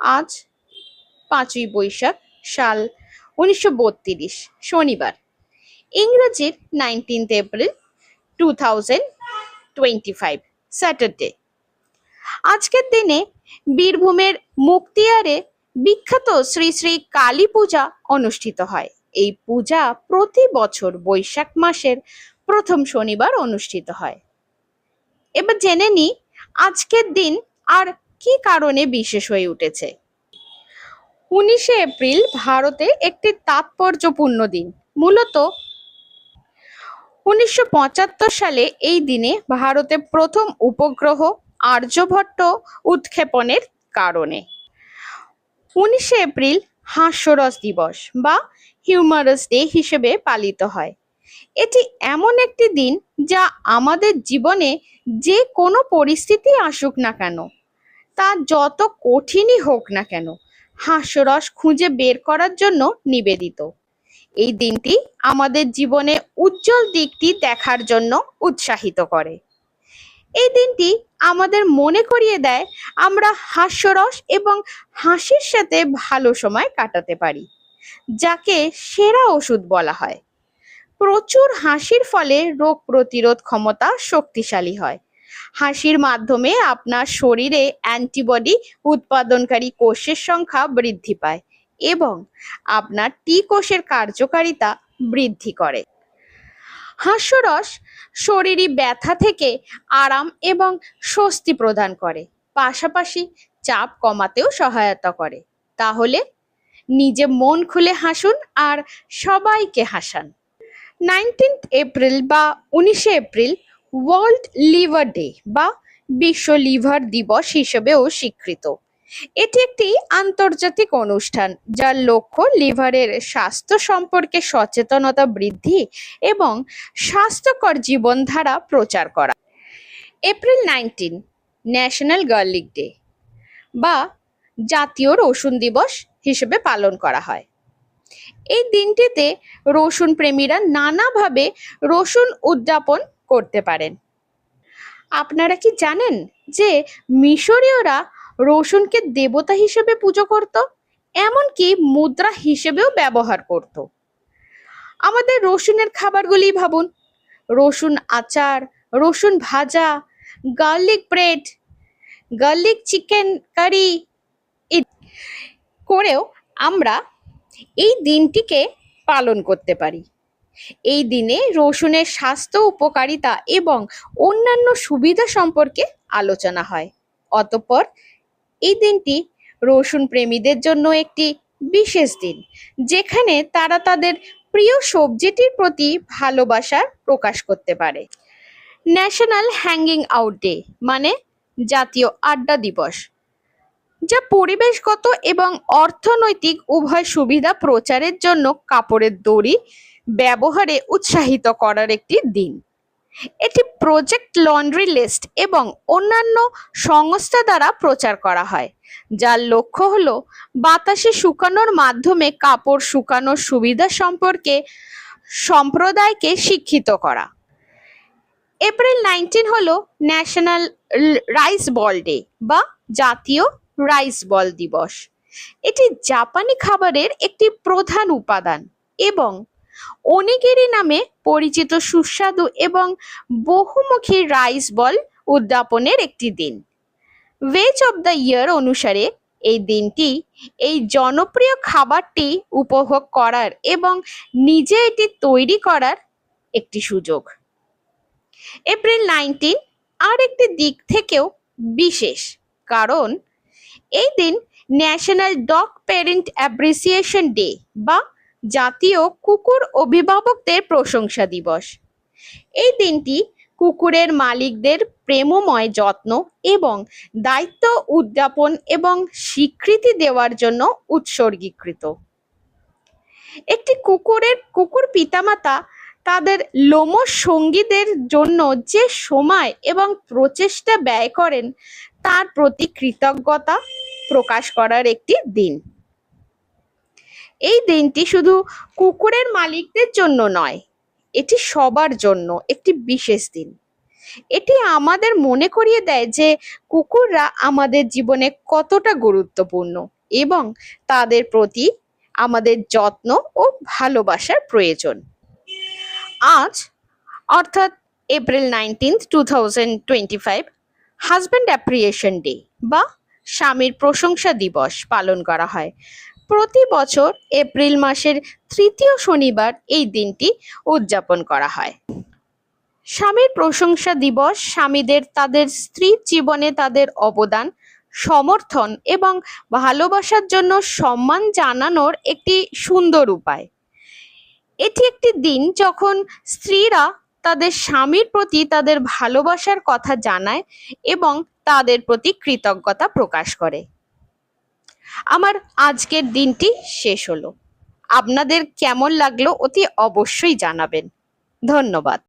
আজ পাঁচই বৈশাখ, সাল উনিশশো বত্রিশ, শনিবার। ইংরেজির nineteenth April two thousand twenty five Saturday আজকের দিনে বীরভূমের মুক্তিয়ারে বিখ্যাত শ্রী শ্রী কালী পূজা অনুষ্ঠিত হয়। এই পূজা প্রতি বছর বৈশাখ মাসের প্রথম শনিবার অনুষ্ঠিত হয়। এবার জেনে নি আজকের দিন আর কি কারণে বিশেষ হয়ে উঠেছে? উনিশে এপ্রিল ভারতে একটি তাৎপর্যপূর্ণ দিন। মূলত উনিশশো পঁচাত্তর সালে এই দিনে ভারতে প্রথম উপগ্রহ আর্যভট্ট উৎক্ষেপণের কারণে। উনিশে এপ্রিল হাস্যরস দিবস বা হিউমারাস ডে হিসেবে পালিত হয়। এটি এমন একটি দিন যা আমাদের জীবনে যে কোনো পরিস্থিতি আসুক না কেন তা যত কঠিনই হোক না কেন, হাস্যরস খুঁজে বের করার জন্য নিবেদিত। এই দিনটি আমাদের জীবনে উজ্জ্বল দিকটি দেখার জন্য উৎসাহিত করে। এই দিনটি আমাদের মনে করিয়ে দেয় আমরা হাস্যরস এবং হাসির সাথে ভালো সময় কাটাতে পারি, যাকে সেরা ওষুধ বলা হয়। প্রচুর হাসির ফলে রোগ প্রতিরোধ ক্ষমতা শক্তিশালী হয়। হাসির মাধ্যমে আপনার শরীরে অ্যান্টিবডি উৎপাদনকারী কোষের সংখ্যা বৃদ্ধি পায় এবং আপনার টি কোষের কার্যকারিতা বৃদ্ধি করে। হাস্যরস শরীরী ব্যথা থেকে আরাম এবং স্বস্তি প্রদান করে, পাশাপাশি চাপ কমাতেও সহায়তা করে। তাহলে নিজে মন খুলে হাসুন আর সবাইকে হাসান। নাইনটিন্থ এপ্রিল বা উনিশে এপ্রিল ওয়ার্ল্ড লিভার ডে বা বিশ্ব লিভার দিবস হিসেবেও স্বীকৃত। এটি একটি আন্তর্জাতিক অনুষ্ঠান যার লক্ষ্য লিভারের স্বাস্থ্য সম্পর্কে সচেতনতা বৃদ্ধি এবং স্বাস্থ্যকর জীবনধারা প্রচার করা। April nineteen National Garlic Day বা জাতীয় রসুন দিবস হিসেবে পালন করা হয়। এই দিনটিতে রসুন প্রেমীরা নানাভাবে রসুন উদযাপন করতে পারেন। আপনারা কি জানেন যে মিশরীয়রা রসুনকে দেবতা হিসেবে পুজো করত, এমনকি মুদ্রা হিসেবেও ব্যবহার করত? আমাদের রসুনের খাবারগুলি ভাবুন। রসুন আচার, রসুন ভাজা, garlic bread, garlic chicken curry করেও আমরা এই দিনটিকে পালন করতে পারি। এই দিনে রসুনের স্বাস্থ্য উপকারিতা এবং অন্যান্য সুবিধা সম্পর্কে আলোচনা হয়। অতঃপর এই দিনটি রসুন প্রেমীদের জন্য একটি বিশেষ দিন, যেখানে তারা তাদের প্রিয় সবজিটির প্রতি ভালোবাসা প্রকাশ করতে পারে। ন্যাশনাল হ্যাঙ্গিং আউট ডে মানে জাতীয় আড্ডা দিবস, যা পরিবেশগত এবং অর্থনৈতিক উভয় সুবিধা প্রচারের জন্য কাপড়ের দড়ি ব্যবহারে উৎসাহিত করার একটি দিন। এটি প্রজেক্ট লন্ড্রি লিস্ট এবং অন্যান্য সংস্থা দ্বারা প্রচার করা হয়, যার লক্ষ্য হলো বাতাসে শুকানোর মাধ্যমে কাপড় শুকানোর সুবিধা সম্পর্কে সম্প্রদায়কে শিক্ষিত করা। এপ্রিল নাইনটিন হল ন্যাশনাল রাইস বল ডে বা জাতীয় রাইস বল দিবস। এটি জাপানি খাবারের একটি প্রধান উপাদান এবং অনিগিরি নামে পরিচিত সুস্বাদু এবং বহুমুখী রাইস বল উদ্যাপনের একটি দিন। ভেজ অব দ্য ইয়ার অনুসারে এই দিনটি এই জনপ্রিয় খাবারটি উপভোগ করার এবং নিজে এটি তৈরি করার একটি সুযোগ। এপ্রিল নাইনটিন আর একটি দিক থেকেও বিশেষ, কারণ এই দিন National Dog Parent Appreciation Day বা জাতীয় কুকুর অভিভাবকদের প্রশংসা দিবস। এই দিনটি কুকুরের মালিকদের প্রেমময় যত্ন এবং দায়িত্ব উদযাপন এবং স্বীকৃতি দেওয়ার জন্য উৎসর্গীকৃত। একটি কুকুরের কুকুর পিতামাতা তাদের লোম সঙ্গীদের জন্য যে সময় এবং প্রচেষ্টা ব্যয় করেন, তার প্রতি কৃতজ্ঞতা প্রকাশ করার একটি দিন। এই দিনটি শুধু কুকুরের মালিকদের জন্য নয়, এটি সবার জন্য একটি বিশেষ দিন। এটি আমাদের মনে করিয়ে দেয় যে কুকুররা আমাদের জীবনে কতটা গুরুত্বপূর্ণ এবং তাদের প্রতি আমাদের যত্ন ও ভালোবাসার প্রয়োজন। আজ, অর্থাৎ April nineteenth, two thousand twenty five, Husband Appreciation Day বা স্বামীর প্রশংসা দিবস পালন করা হয়। প্রতি বছর এপ্রিল মাসের তৃতীয় শনিবার এই দিনটি উদযাপন করা হয়। স্বামীর প্রশংসা দিবস, স্বামীদের তাদের স্ত্রীর জীবনে তাদের অবদান, সমর্থন এবং ভালোবাসার জন্য সম্মান জানানোর একটি সুন্দর উপায়। এটি একটি দিন যখন স্ত্রীরা তাদের স্বামীর প্রতি তাদের ভালোবাসার কথা জানায় এবং তাদের প্রতি কৃতজ্ঞতা প্রকাশ করে। আমার আজকের দিনটি শেষ হলো। আপনাদের কেমন লাগল অতি অবশ্যই জানাবেন। ধন্যবাদ।